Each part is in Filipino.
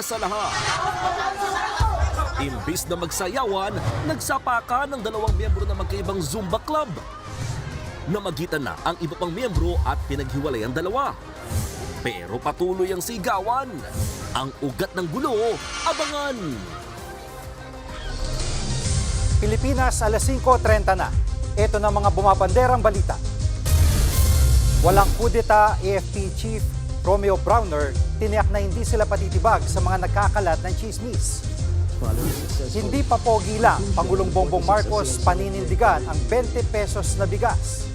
sa lahat. Imbis na magsayawan, nagsapakan ng dalawang miyembro ng magkaibang Zumba Club. Namagitan na ang iba pang miyembro at pinaghiwalay ang dalawa. Pero patuloy ang sigawan. Ang ugat ng gulo, abangan. Pilipinas, alas 5.30 na. Ito na mga bumabanderang balita. Walang kudeta, AFP Chief Romeo Browner tiniyak na hindi sila patitibag sa mga nagkakalat ng chismis. Hindi pa pogi lang, Pangulong Bongbong Marcos paninindigan ang 20 pesos na bigas.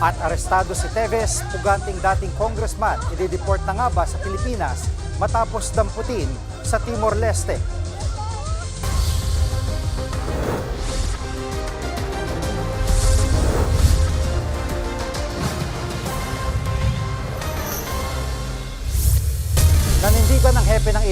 At arestado si Teves, puganting dating congressman, i-deport na nga ba sa Pilipinas matapos damputin sa Timor-Leste.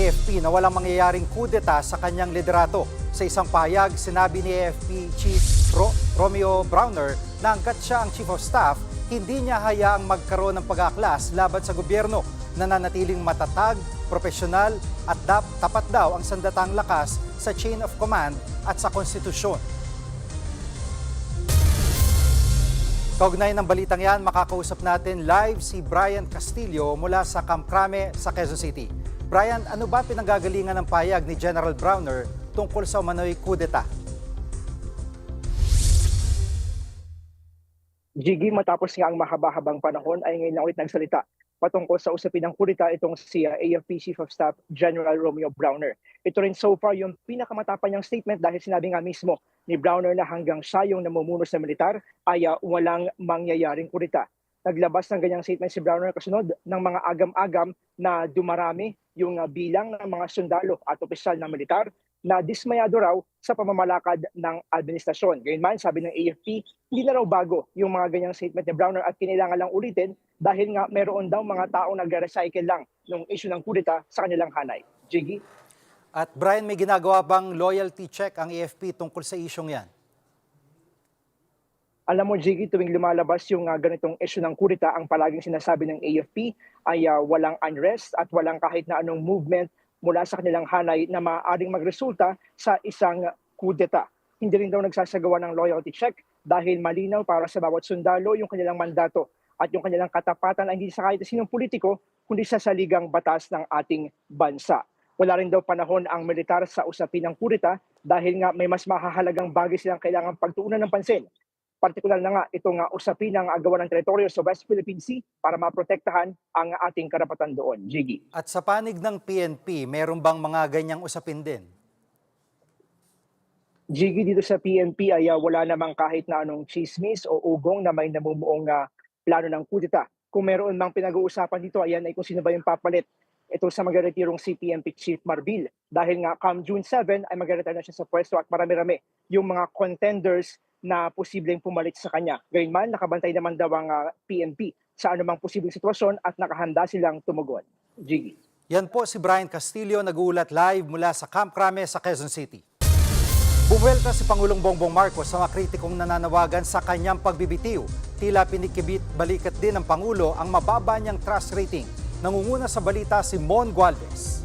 AFP na walang mangyayaring kudeta sa kanyang liderato. Sa isang pahayag, sinabi ni AFP Chief Ro- Romeo Browner na hanggat siya ang Chief of Staff, hindi niya hayaang magkaroon ng pag-aaklas laban sa gobyerno. Nananatiling matatag, profesional at dap- tapat daw ang sandatang lakas sa chain of command at sa konstitusyon. Kaugnay ng balitang yan, makakausap natin live si Brian Castillo mula sa Camp Crame sa Quezon City. Brian, ano ba pinanggagalingan ng payag ni General Browner tungkol sa umano'y kudeta? Jiggy, matapos nga ang mahaba-habang panahon ay ngayon lang ulit nagsalita patungkol sa usapin ng kulita itong si uh, AFP Chief of Staff General Romeo Browner. Ito rin so far yung pinakamatapang niyang statement dahil sinabi nga mismo ni Browner na hanggang siya yung namumuno sa militar ay uh, walang mangyayaring kulita. Naglabas ng ganyang statement si Browner kasunod ng mga agam-agam na dumarami yung uh, bilang ng mga sundalo at opisyal ng militar na dismayado raw sa pamamalakad ng administrasyon. Gayunman, sabi ng AFP, hindi na raw bago yung mga ganyang statement ni Browner at kinailangan lang ulitin dahil nga meron daw mga tao nagre-recycle lang ng issue ng kudeta sa kanilang hanay. Jiggy? At Brian, may ginagawa bang loyalty check ang AFP tungkol sa isyong yan? Alam mo, Jiggy, tuwing lumalabas yung uh, ganitong issue ng kudeta, ang palaging sinasabi ng AFP ay uh, walang unrest at walang kahit na anong movement mula sa kanilang hanay na maaaring magresulta sa isang kudeta. Hindi rin daw nagsasagawa ng loyalty check dahil malinaw para sa bawat sundalo yung kanilang mandato at yung kanilang katapatan ay hindi sa kahit sinong politiko kundi sa saligang batas ng ating bansa. Wala rin daw panahon ang militar sa usapin ng kudeta dahil nga may mas mahahalagang bagay silang kailangan pagtuunan ng pansin partikular na nga itong uh, usapin ng agawan ng teritoryo sa West Philippine Sea para maprotektahan ang ating karapatan doon. Jiggy. At sa panig ng PNP, meron bang mga ganyang usapin din? Jiggy dito sa PNP ay uh, wala namang kahit na anong chismis o ugong na may namumuong uh, plano ng kudeta. Kung meron mang pinag-uusapan dito, ayan ay kung sino ba yung papalit. Ito sa magaretirong si PNP Chief Marbil. Dahil nga come June 7 ay magaretire na siya sa pwesto at marami-rami yung mga contenders na posibleng pumalit sa kanya. Gayunman, nakabantay naman daw ang uh, PNP sa anumang posibleng sitwasyon at nakahanda silang tumugon. Jiggy. Yan po si Brian Castillo, nag-uulat live mula sa Camp Crame sa Quezon City. Bumuelta si Pangulong Bongbong Marcos sa mga kritikong nananawagan sa kanyang pagbibitiw. Tila pinikibit balikat din ng Pangulo ang mababa niyang trust rating. Nangunguna sa balita si Mon Gualvez.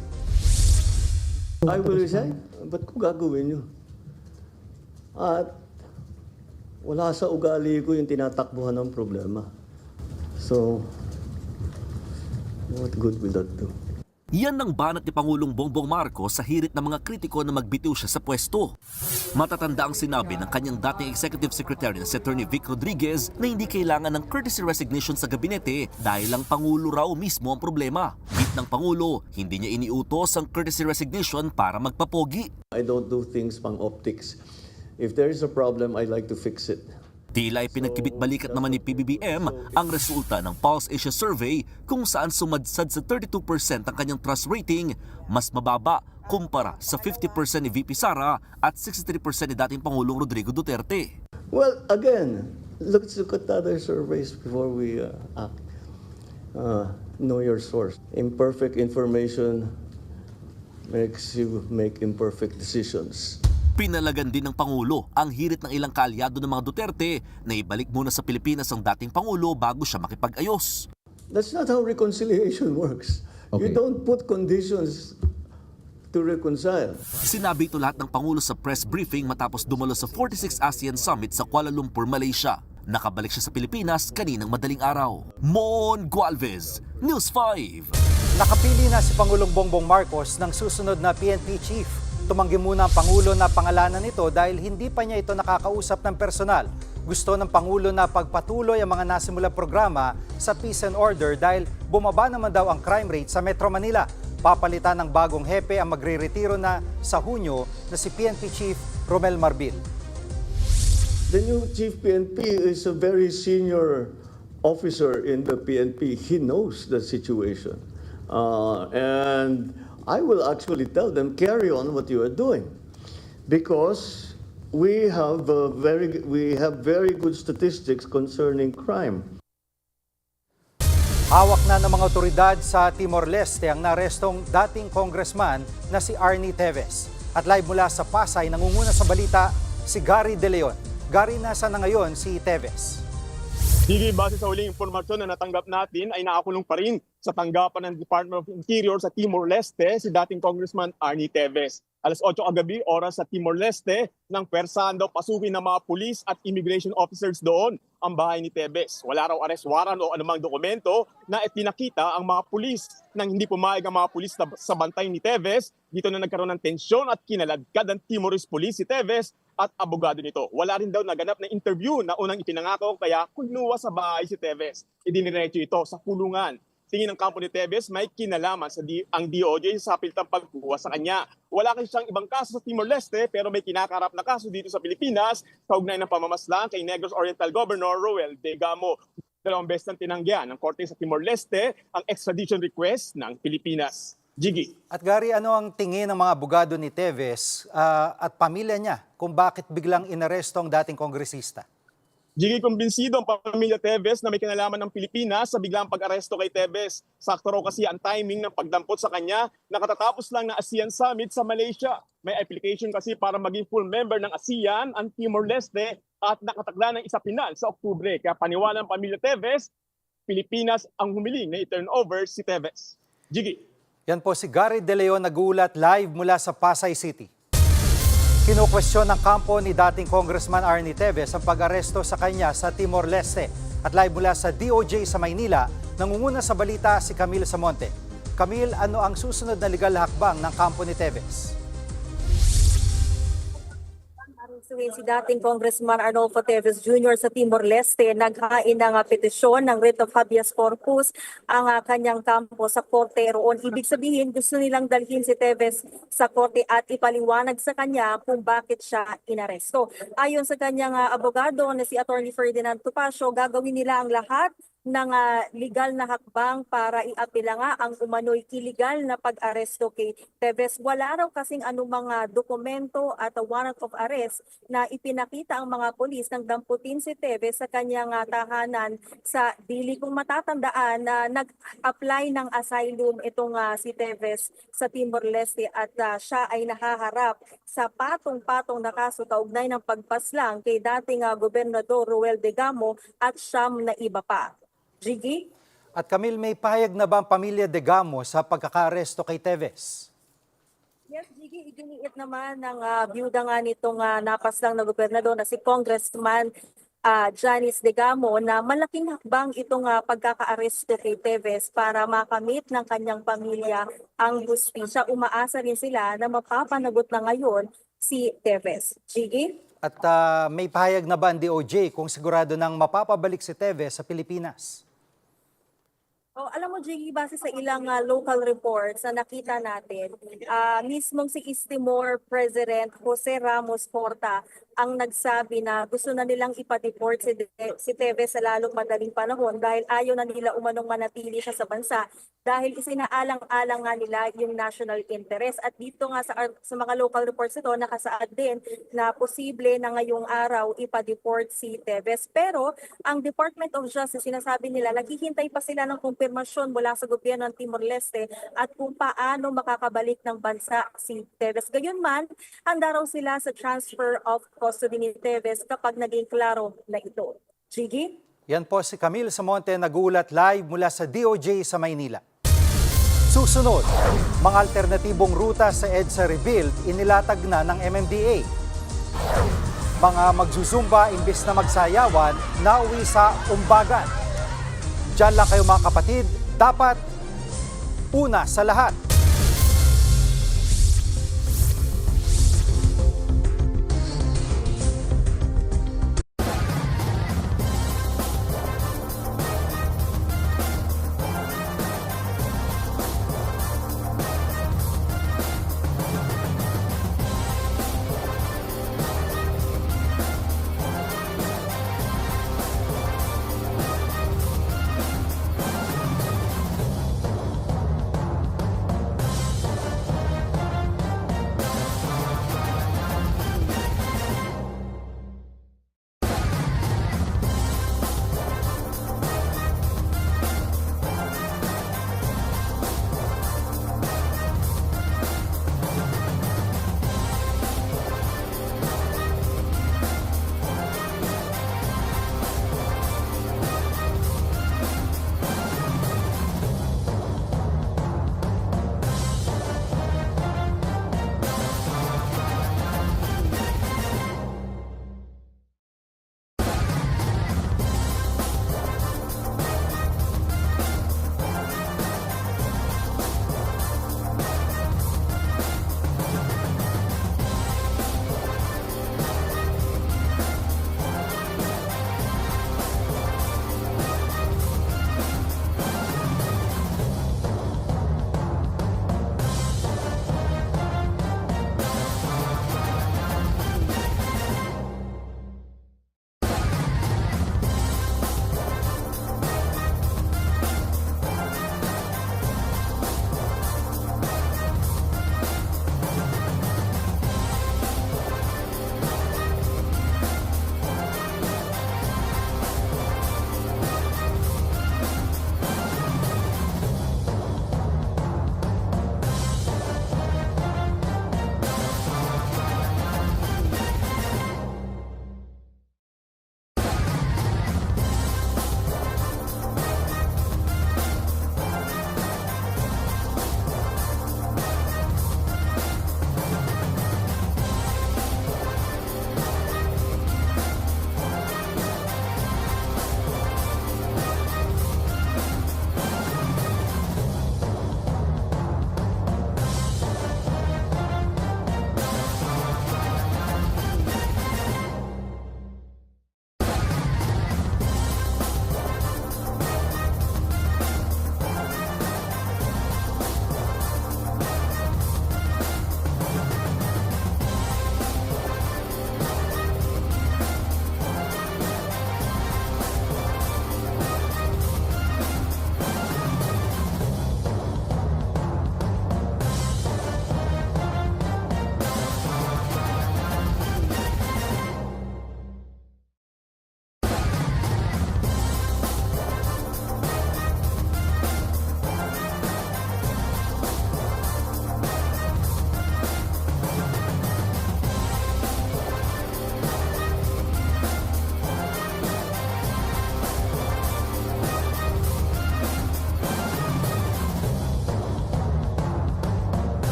I will resign. Ba't ko gagawin yun? At wala sa ugali ko yung tinatakbuhan ng problema. So, what good will that do? Yan ang banat ni Pangulong Bongbong Marcos sa hirit ng mga kritiko na magbitiw siya sa pwesto. Matatanda ang sinabi ng kanyang dating Executive Secretary na si Attorney Vic Rodriguez na hindi kailangan ng courtesy resignation sa gabinete dahil ang Pangulo raw mismo ang problema. Bit ng Pangulo, hindi niya iniutos ang courtesy resignation para magpapogi. I don't do things pang optics. If there is a problem, I like to fix it. Tila ay pinagkibit-balikat naman ni PBBM ang resulta ng Pulse Asia Survey kung saan sumadsad sa 32% ang kanyang trust rating, mas mababa kumpara sa 50% ni VP Sara at 63% ni dating Pangulong Rodrigo Duterte. Well, again, let's look at other surveys before we uh, act. Uh, know your source. Imperfect information makes you make imperfect decisions. Pinalagan din ng Pangulo ang hirit ng ilang kaalyado ng mga Duterte na ibalik muna sa Pilipinas ang dating Pangulo bago siya makipag-ayos. That's not how reconciliation works. You Okay. don't put conditions to reconcile. Sinabi ito lahat ng Pangulo sa press briefing matapos dumalo sa 46 ASEAN Summit sa Kuala Lumpur, Malaysia. Nakabalik siya sa Pilipinas kaninang madaling araw. Mon Gualvez, News 5. Nakapili na si Pangulong Bongbong Marcos ng susunod na PNP chief. Tumanggi muna ang Pangulo na pangalanan nito dahil hindi pa niya ito nakakausap ng personal. Gusto ng Pangulo na pagpatuloy ang mga nasimulang programa sa peace and order dahil bumaba naman daw ang crime rate sa Metro Manila. Papalitan ng bagong hepe ang magre-retiro na sa Hunyo na si PNP Chief Romel Marbil. The new chief PNP is a very senior officer in the PNP. He knows the situation. Uh, and I will actually tell them, carry on what you are doing. Because we have, uh, very, we have very good statistics concerning crime. Hawak na ng mga otoridad sa Timor-Leste ang narestong dating congressman na si Arnie Teves. At live mula sa Pasay, nangunguna sa balita si Gary De Leon. Gary, nasa na ngayon si Teves? Hindi base sa huling impormasyon na natanggap natin ay nakakulong pa rin sa tanggapan ng Department of Interior sa Timor-Leste si dating Congressman Arnie Teves. Alas 8 kagabi, oras sa Timor-Leste, nang pwersahan daw pasukin ng mga pulis at immigration officers doon ang bahay ni Teves. Wala raw arrest warrant o anumang dokumento na ipinakita ang mga pulis. Nang hindi pumayag ang mga pulis sa bantay ni Teves, dito na nagkaroon ng tensyon at kinaladkad ang Timorese police si Teves at abogado nito. Wala rin daw naganap na interview na unang ipinangako kaya kinuha sa bahay si Teves. Idiniretso ito sa kulungan. Tingin ng kampo ni Teves may kinalaman sa di, ang DOJ sa piltang pagkuha sa kanya. Wala kasi siyang ibang kaso sa Timor-Leste pero may kinakarap na kaso dito sa Pilipinas kaugnay ng pamamaslang kay Negros Oriental Governor Roel De Gamo. Dalawang beses nang tinanggihan ng korte sa Timor-Leste ang extradition request ng Pilipinas. Jiggy. At Gary, ano ang tingin ng mga abogado ni Teves ah, at pamilya niya kung bakit biglang inaresto ang dating kongresista? Jiggy kumbinsido ang pamilya Teves na may kinalaman ng Pilipinas sa biglang pag-aresto kay Teves. Sakto raw kasi ang timing ng pagdampot sa kanya nakatatapos lang na ASEAN Summit sa Malaysia. May application kasi para maging full member ng ASEAN ang Timor-Leste at nakatakda ng isa pinal sa Oktubre. Kaya paniwala ng pamilya Teves, Pilipinas ang humiling na i-turn over si Teves. Jiggy. Yan po si Gary De Leon nagulat live mula sa Pasay City. Kinukwestiyon ng kampo ni dating Congressman Arnie Teves ang pag-aresto sa kanya sa Timor-Leste. At live mula sa DOJ sa Maynila, nangunguna sa balita si Camille Samonte. Camille, ano ang susunod na legal hakbang ng kampo ni Teves? Arusuin si dating Congressman Arnolfo Teves Jr. sa Timor-Leste naghain ng petisyon ng writ of habeas corpus ang ah, kanyang kampo sa korte roon. Ibig sabihin gusto nilang dalhin si Teves sa korte at ipaliwanag sa kanya kung bakit siya inaresto. Ayon sa kanyang ah, abogado na si Attorney Ferdinand Tupacio, gagawin nila ang lahat ng ah, legal na hakbang para iapila nga ang umano'y illegal na pag-aresto kay Teves. Wala raw kasing anumang ah, dokumento at warrant of arrest na ipinakita ang mga polis nang damputin si Teves sa kanyang ah, tahanan sa dili kung matatandaan na nag-apply ng asylum itong ah, si Teves sa Timor-Leste at ah, siya ay nahaharap sa patong-patong na kaso kaugnay ng pagpaslang kay dating ah, Gobernador Ruel De Gamo at siyam na iba pa. Jiggy? At Camille, may pahayag na ba ang pamilya De Gamo sa pagkakaresto kay Teves? Yes, Jiggy, iginiit naman ng uh, byuda nga nitong uh, napaslang na gobernador na si Congressman ah, Janice De Gamo na malaking hakbang itong ah, pagkakaaresto kay Teves para makamit ng kanyang pamilya ang hustisya. Umaasa rin sila na mapapanagot na ngayon si Teves. Jiggy? At ah, may pahayag na ba ang DOJ kung sigurado nang mapapabalik si Teves sa Pilipinas? Oh, alam mo, Jiggy, base sa ilang ah, local reports na nakita natin, ah, mismong si East Timor President Jose Ramos Porta ang nagsabi na gusto na nilang ipa-deport si, De- si Teves sa lalong madaling panahon dahil ayaw na nila umanong manatili siya sa bansa dahil isinaalang-alang nga nila yung national interest. At dito nga sa, sa mga local reports ito, nakasaad din na posible na ngayong araw ipa-deport si Teves. Pero ang Department of Justice, sinasabi nila, naghihintay pa sila ng kumpirmasyon mula sa gobyerno ng Timor-Leste at kung paano makakabalik ng bansa si Teves. Gayunman, handa raw sila sa transfer of custody ni Teves kapag naging klaro na ito. Gigi? Yan po si Camille Samonte nagulat live mula sa DOJ sa Maynila. Susunod, mga alternatibong ruta sa EDSA Rebuild inilatag na ng MMDA. Mga magzuzumba imbes na magsayawan, nauwi sa umbagan. Diyan lang kayo mga kapatid, dapat una sa lahat.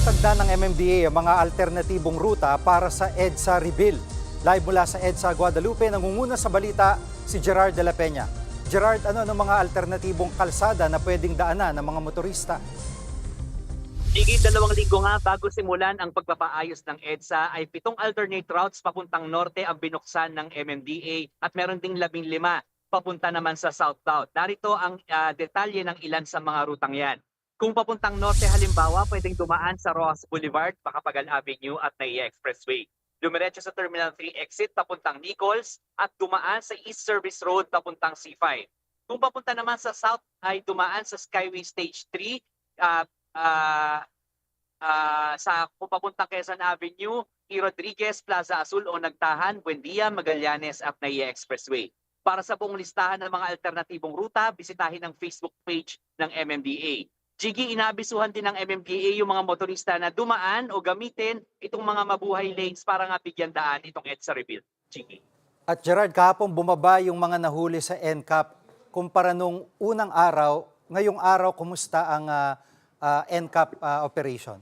Inilatag na ng MMDA ang mga alternatibong ruta para sa EDSA Rebuild. Live mula sa EDSA Guadalupe, nangunguna sa balita si Gerard de la Peña. Gerard, ano ang mga alternatibong kalsada na pwedeng daanan ng mga motorista? Higit dalawang linggo nga bago simulan ang pagpapaayos ng EDSA ay pitong alternate routes papuntang norte ang binuksan ng MMDA at meron ding labing lima papunta naman sa southbound. Narito ang ah, detalye ng ilan sa mga rutang yan. Kung papuntang norte halimbawa, pwedeng dumaan sa Rojas Boulevard, Macapagal Avenue at Naiya Expressway. Dumiretso sa Terminal 3 exit papuntang Nichols at dumaan sa East Service Road papuntang C5. Kung papunta naman sa south ay dumaan sa Skyway Stage 3 at ah ah, sa kung papuntang Quezon Avenue, E. Rodriguez, Plaza Azul o Nagtahan, Buendia, Magallanes at Naiya Expressway. Para sa buong listahan ng mga alternatibong ruta, bisitahin ang Facebook page ng MMDA. Jiggy, inaabisuhan din ng MMDA yung mga motorista na dumaan o gamitin itong mga mabuhay lanes para nga bigyan daan itong EDSA rebuild. Jiggy. At Gerard, kahapon bumaba yung mga nahuli sa NCAP kumpara nung unang araw. Ngayong araw, kumusta ang ah, ah, NCAP ah, operation?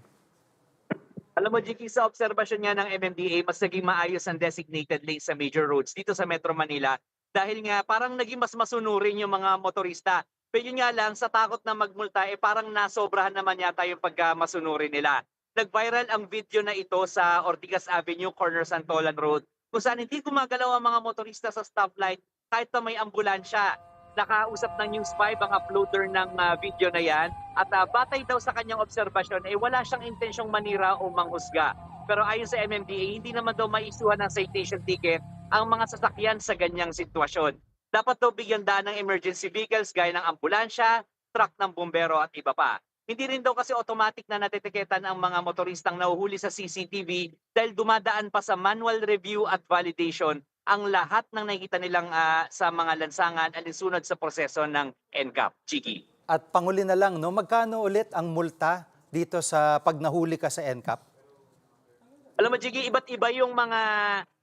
Alam mo, Jiggy, sa obserbasyon nga ng MMDA, mas naging maayos ang designated lanes sa major roads dito sa Metro Manila dahil nga parang naging mas masunurin yung mga motorista. Pero yun nga lang, sa takot na magmulta, eh parang nasobrahan naman yata yung pagkamasunurin nila. Nag-viral ang video na ito sa Ortigas Avenue, corner Santolan Road, kung saan hindi gumagalaw ang mga motorista sa stoplight kahit na may ambulansya. Nakausap ng News 5 ang uploader ng ah, video na yan at ah, batay daw sa kanyang obserbasyon, eh wala siyang intensyong manira o manghusga. Pero ayon sa MMDA, hindi naman daw maisuhan ng citation ticket ang mga sasakyan sa ganyang sitwasyon. Dapat daw bigyan daan ng emergency vehicles gaya ng ambulansya, truck ng bumbero at iba pa. Hindi rin daw kasi automatic na natetiketan ang mga motoristang nahuhuli sa CCTV dahil dumadaan pa sa manual review at validation ang lahat ng nakikita nilang ah, sa mga lansangan alinsunod sa proseso ng NCAP. Chiki. At panguli na lang, no, magkano ulit ang multa dito sa pag nahuli ka sa NCAP? Alam mo, Jiggy, iba't iba yung mga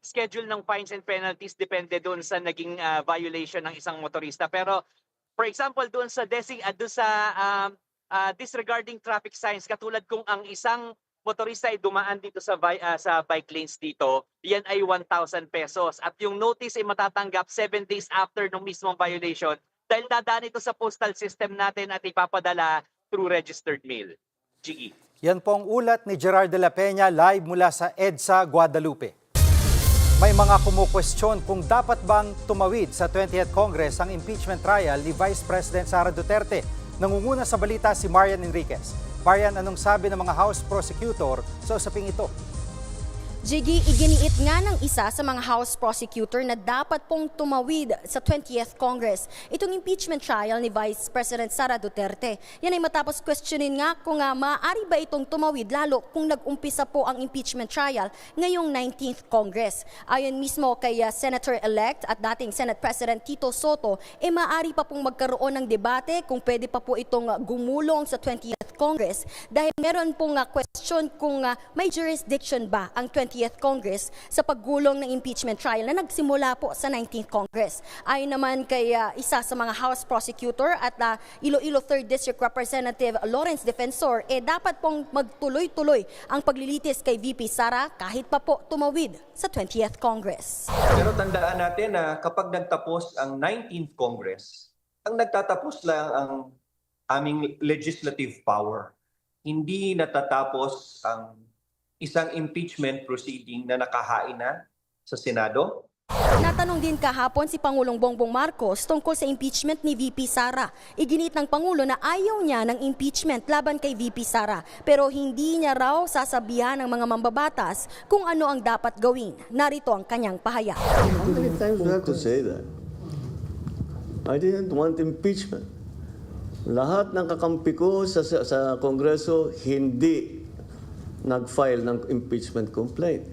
schedule ng fines and penalties depende doon sa naging ah, violation ng isang motorista. Pero, for example, doon sa desing, uh, doon sa um, ah, disregarding traffic signs, katulad kung ang isang motorista ay dumaan dito sa, vi- ah, sa bike lanes dito, yan ay 1,000 pesos. At yung notice ay matatanggap 7 days after ng mismong violation dahil dadaan ito sa postal system natin at ipapadala through registered mail. Jiggy. Yan po ang ulat ni Gerard de la Peña live mula sa EDSA, Guadalupe. May mga kumukwestiyon kung dapat bang tumawid sa 20th Congress ang impeachment trial ni Vice President Sara Duterte. Nangunguna sa balita si Marian Enriquez. Marian, anong sabi ng mga House Prosecutor sa usaping ito? Jiggy, iginiit nga ng isa sa mga House prosecutor na dapat pong tumawid sa 20th Congress itong impeachment trial ni Vice President Sara Duterte. Yan ay matapos questionin nga kung uh, maaari ba itong tumawid lalo kung nag-umpisa po ang impeachment trial ngayong 19th Congress. Ayon mismo kay uh, Senator-elect at dating Senate President Tito Soto, e maaari pa pong magkaroon ng debate kung pwede pa po itong uh, gumulong sa 20th Congress dahil meron pong uh, question kung may jurisdiction ba ang 20th Congress sa paggulong ng impeachment trial na nagsimula po sa 19th Congress. Ayon naman kay uh, isa sa mga House prosecutor at uh, Iloilo 3rd District Representative Lawrence Defensor, eh dapat pong magtuloy-tuloy ang paglilitis kay VP Sara kahit pa po tumawid sa 20th Congress. Pero tandaan natin na kapag nagtapos ang 19th Congress, ang nagtatapos lang ang aming legislative power. Hindi natatapos ang isang impeachment proceeding na nakahain na sa Senado Natanong din kahapon si Pangulong Bongbong Marcos tungkol sa impeachment ni VP Sara. Iginit ng Pangulo na ayaw niya ng impeachment laban kay VP Sara pero hindi niya raw sasabihan ng mga mambabatas kung ano ang dapat gawin. Narito ang kanyang pahayag. How many times do I have to say that? I didn't want impeachment. Lahat ng kakampi ko sa, sa, sa Kongreso hindi nag-file ng impeachment complaint.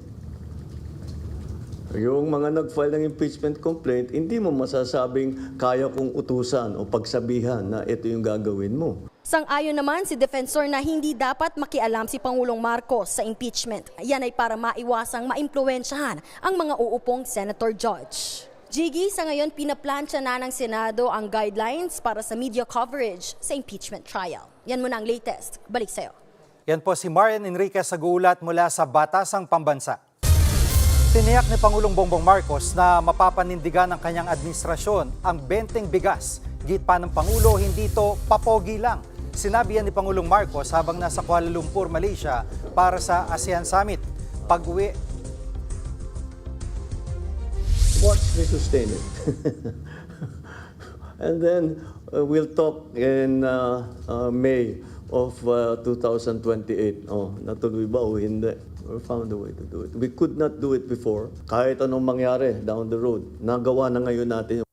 Yung mga nag-file ng impeachment complaint, hindi mo masasabing kaya kong utusan o pagsabihan na ito yung gagawin mo. Sang-ayon naman si Defensor na hindi dapat makialam si Pangulong Marcos sa impeachment. Yan ay para maiwasang maimpluwensyahan ang mga uupong Senator Judge. Jiggy, sa ngayon pinaplansya na ng Senado ang guidelines para sa media coverage sa impeachment trial. Yan muna ang latest. Balik sa'yo. Yan po si Marian Enriquez sa gulat mula sa Batasang Pambansa. Tiniyak ni Pangulong Bongbong Marcos na mapapanindigan ng kanyang administrasyon ang benteng bigas. Git pa ng Pangulo, hindi ito papogi lang. Sinabi yan ni Pangulong Marcos habang nasa Kuala Lumpur, Malaysia para sa ASEAN Summit. Pag-uwi, Watch me sustain and then uh, we'll talk in uh, uh, May of uh, 2028. Oh, natuloy ba o hindi? We found a way to do it. We could not do it before. Kahit anong mangyari down the road, nagawa na ngayon natin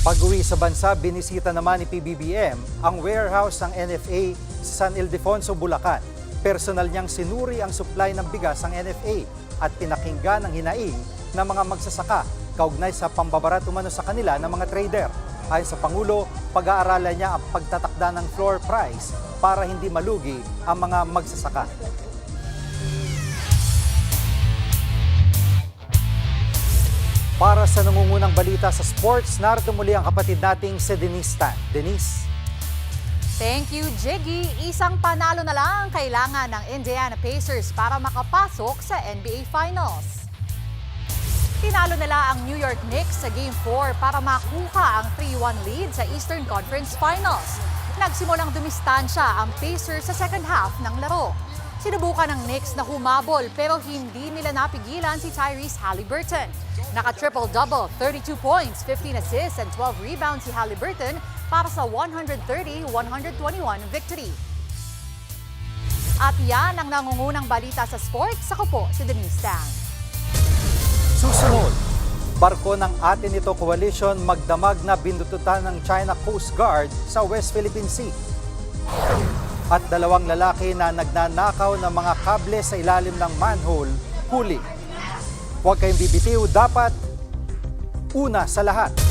Pag-uwi sa bansa, binisita naman ni PBBM ang warehouse ng NFA sa San Ildefonso, Bulacan. Personal niyang sinuri ang supply ng bigas ng NFA at pinakinggan ang hinaing ng mga magsasaka kaugnay sa pambabarat umano sa kanila ng mga trader. Ayon sa Pangulo, pag-aaralan niya ang pagtatakda ng floor price para hindi malugi ang mga magsasaka. Para sa nangungunang balita sa sports, narito muli ang kapatid nating si Denise Tan. Denise? Thank you, Jiggy. Isang panalo na lang ang kailangan ng Indiana Pacers para makapasok sa NBA Finals. Tinalo nila ang New York Knicks sa Game 4 para makuha ang 3-1 lead sa Eastern Conference Finals. Nagsimulang dumistansya ang Pacers sa second half ng laro. Sinubukan ng Knicks na humabol pero hindi nila napigilan si Tyrese Halliburton. Naka-triple-double, 32 points, 15 assists and 12 rebounds si Halliburton para sa 130-121 victory. At yan ang nangungunang balita sa sports. Ako po si Denise Tang. Susunod, barko ng atin ito coalition magdamag na bindututan ng China Coast Guard sa West Philippine Sea. At dalawang lalaki na nagnanakaw ng mga kable sa ilalim ng manhole, huli. Huwag kayong bibitiw, dapat una sa lahat.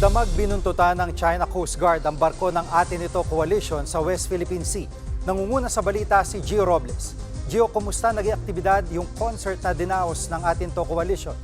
Magdamag binuntutan ng China Coast Guard ang barko ng atin ito coalition sa West Philippine Sea. Nangunguna sa balita si Gio Robles. Gio, kumusta naging aktibidad yung concert na dinaos ng atin to coalition?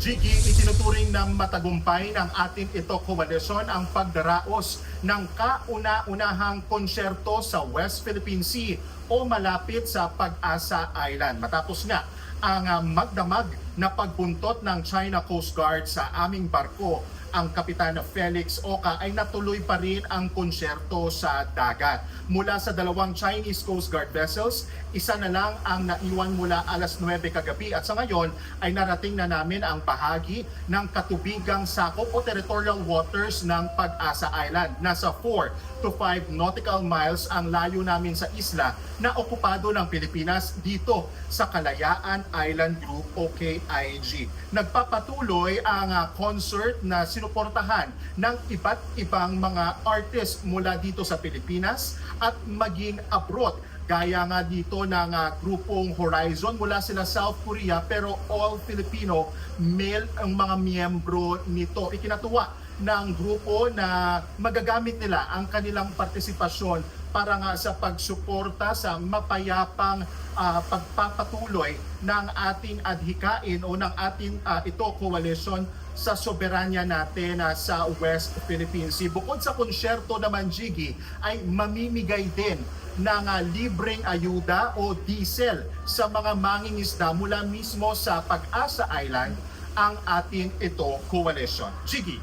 Jiggy, itinuturing ng matagumpay ng ating ito koalisyon ang pagdaraos ng kauna-unahang konsyerto sa West Philippine Sea o malapit sa Pag-asa Island. Matapos nga ang ah, magdamag na pagbuntot ng China Coast Guard sa aming barko ang Kapitana Felix Oka ay natuloy pa rin ang konsyerto sa dagat. Mula sa dalawang Chinese Coast Guard vessels, isa na lang ang naiwan mula alas 9 kagabi at sa ngayon ay narating na namin ang bahagi ng katubigang sakop o territorial waters ng Pag-asa Island. Nasa 4 to 5 nautical miles ang layo namin sa isla na okupado ng Pilipinas dito sa Kalayaan Island Group o KIG. Nagpapatuloy ang ah, concert na sinuportahan ng iba't ibang mga artists mula dito sa Pilipinas at maging abroad. Gaya nga dito ng ah, grupong Horizon mula sila South Korea pero all Filipino male ang mga miyembro nito. Ikinatuwa ng grupo na magagamit nila ang kanilang partisipasyon para nga sa pagsuporta sa mapayapang ah, pagpapatuloy ng ating adhikain o ng ating ah, ito coalition sa soberanya natin ah, sa West Philippine Sea. Bukod sa konsyerto naman, Jiggy, ay mamimigay din ng ah, libreng ayuda o diesel sa mga mangingisda mula mismo sa Pag-asa Island ang ating ito coalition. Jiggy.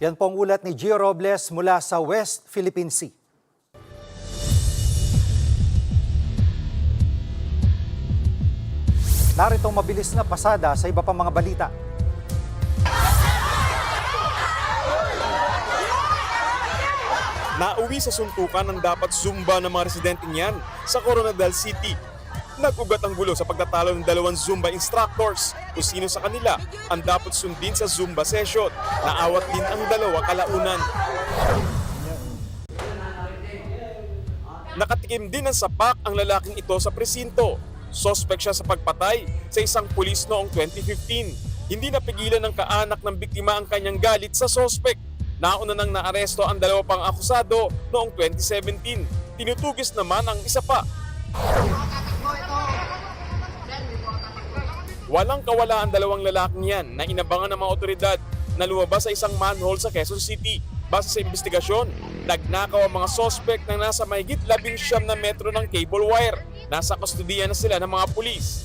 Yan po ang ulat ni Gio Robles mula sa West Philippine Sea. Narito ang mabilis na pasada sa iba pang mga balita. Nauwi sa suntukan ng dapat Zumba ng mga residente niyan sa Coronadal City. Nagugat ang gulo sa pagtatalo ng dalawang Zumba instructors kung sino sa kanila ang dapat sundin sa Zumba session. Naawat din ang dalawa kalaunan. Nakatikim din ng sapak ang lalaking ito sa presinto. Sospek siya sa pagpatay sa isang pulis noong 2015. Hindi napigilan ng kaanak ng biktima ang kanyang galit sa sospek. Nauna nang naaresto ang dalawa pang akusado noong 2017. Tinutugis naman ang isa pa. Walang kawala ang dalawang lalaking yan na inabangan ng mga otoridad na lumabas sa isang manhole sa Quezon City. Base sa investigasyon, nagnakaw ang mga sospek na nasa mahigit labing siyam na metro ng cable wire. Nasa kustodiya na sila ng mga pulis.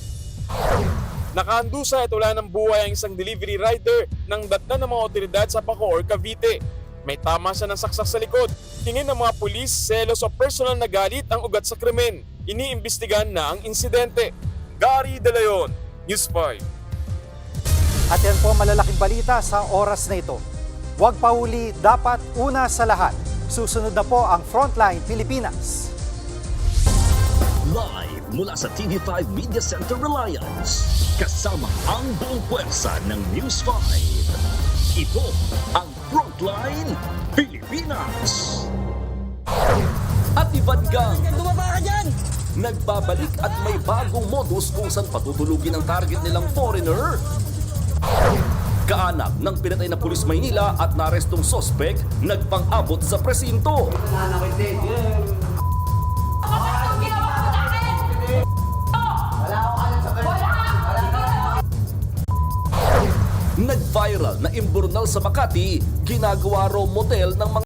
Nakahandusa at wala ng buhay ang isang delivery rider ng datna ng mga otoridad sa Bacoor, Cavite. May tama siya ng saksak sa likod. Tingin ng mga pulis, selos o personal na galit ang ugat sa krimen. Iniimbestigahan na ang insidente. Gary De Leon, News 5. At yan po malalaking balita sa oras na ito. Huwag pahuli, dapat una sa lahat. Susunod na po ang Frontline Pilipinas. Live mula sa TV5 Media Center Reliance. Kasama ang buong puwersa ng News 5. Ito ang Frontline Pilipinas. At Ivan Gang. Nagbabalik at may bagong modus kung saan patutulugin ang target nilang foreigner. Kaanak ng pinatay na pulis Maynila at narestong sospek nagpang-abot sa presinto. Nag-viral na imburnal sa Makati, ginagawa raw motel ng mga